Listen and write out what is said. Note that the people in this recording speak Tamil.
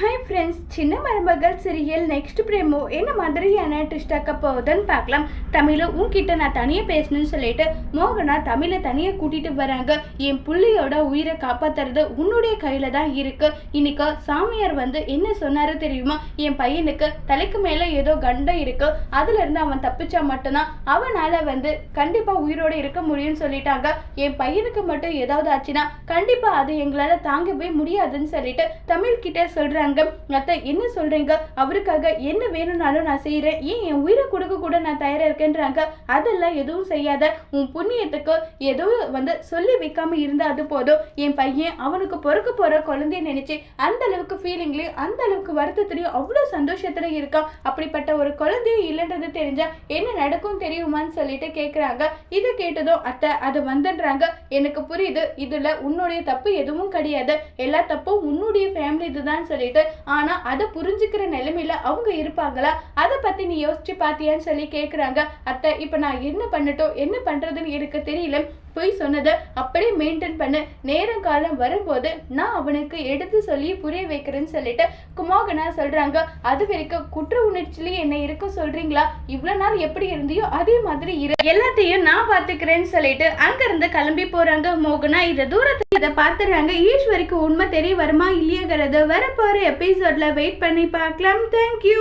ஹாய் ஃப்ரெண்ட்ஸ் சின்ன மருமகள் சீரியல் நெக்ஸ்ட் பிரேமோ என்ன மாதிரியான ட்விஸ்டாக்க போகுதுன்னு பார்க்கலாம். தமிழை உன்கிட்ட நான் தனியாக பேசணும்னு சொல்லிட்டு மோகனா தமிழை தனியாக கூட்டிகிட்டு வராங்க. என் புள்ளியோட உயிரை காப்பாத்துறது உன்னுடைய கையில் தான் இருக்குது இன்னைக்கு சாமியார் வந்து என்ன சொன்னார் தெரியுமா? என் பையனுக்கு தலைக்கு மேலே ஏதோ கண்டம் இருக்குது அதுலேருந்து அவன் தப்பிச்சா மட்டும்தான் அவனால் வந்து கண்டிப்பாக உயிரோட இருக்க முடியும்னு சொல்லிட்டாங்க. என் பையனுக்கு மட்டும் ஏதாவது ஆச்சுன்னா கண்டிப்பாக அது எங்களால் தாங்கவே முடியாதுன்னு சொல்லிட்டு தமிழ் சொல்கிறாங்க சொல்கிறாங்க அத்தை என்ன சொல்றீங்க? அவருக்காக என்ன வேணும்னாலும் நான் செய்கிறேன் ஏன் என் உயிரை கொடுக்க கூட நான் தயாராக இருக்கேன்றாங்க? அதெல்லாம் எதுவும் செய்யாத. உன் புண்ணியத்துக்கு ஏதோ வந்து சொல்லி வைக்காமல் இருந்தால் அது போதும். என் பையன் அவனுக்கு பொறுக்க போகிற குழந்தைய நினச்சி அந்த அளவுக்கு ஃபீலிங்லையும் அந்த அளவுக்கு வருத்தத்துலையும் அவ்வளோ சந்தோஷத்துலையும் இருக்கான். அப்படிப்பட்ட ஒரு குழந்தையும் இல்லைன்றது தெரிஞ்சால் என்ன நடக்கும் தெரியுமான்னு சொல்லிட்டு கேட்குறாங்க இதை கேட்டதும் அத்தை அது வந்துடுறாங்க எனக்கு புரியுது. இதில் உன்னுடைய தப்பு எதுவும் கிடையாது. எல்லா தப்பும் உன்னுடைய ஃபேமிலி இதுதான் சொல்லிட்டு ஆனா அதை புரிஞ்சுக்கிற நிலைமையில அவங்க இருப்பாங்களா? அதை பத்தி நீ யோசிச்சு பாத்தியான்னு சொல்லி கேக்குறாங்க. அத்தை இப்ப நான் என்ன பண்ணட்டும் என்ன பண்றதுன்னு எனக்கு தெரியல. பொய் சொன்னதை அப்படியே மெயின்டைன் பண்ணு. நேரம் காலம் வரும்போது நான் அவனுக்கு எடுத்து சொல்லி புரிய வைக்கிறேன்னு சொல்லிட்டு குமோகனா சொல்றாங்க. அது வரைக்கும் குற்ற உணர்ச்சியிலேயே என்ன இருக்க சொல்றீங்களா? இவ்வளவு நாள் எப்படி இருந்தியோ அதே மாதிரி இரு. எல்லாத்தையும் நான் பாத்துக்கிறேன்னு சொல்லிட்டு அங்க இருந்து கிளம்பி போறாங்க மோகனா. இத தூரத்துல இதை பாத்துறாங்க ஈஸ்வரிக்கு உண்மை தெரிய வருமா இல்லையாங்கிறத வரப்போற எபிசோட்ல வெயிட் பண்ணி பார்க்கலாம். தேங்க்யூ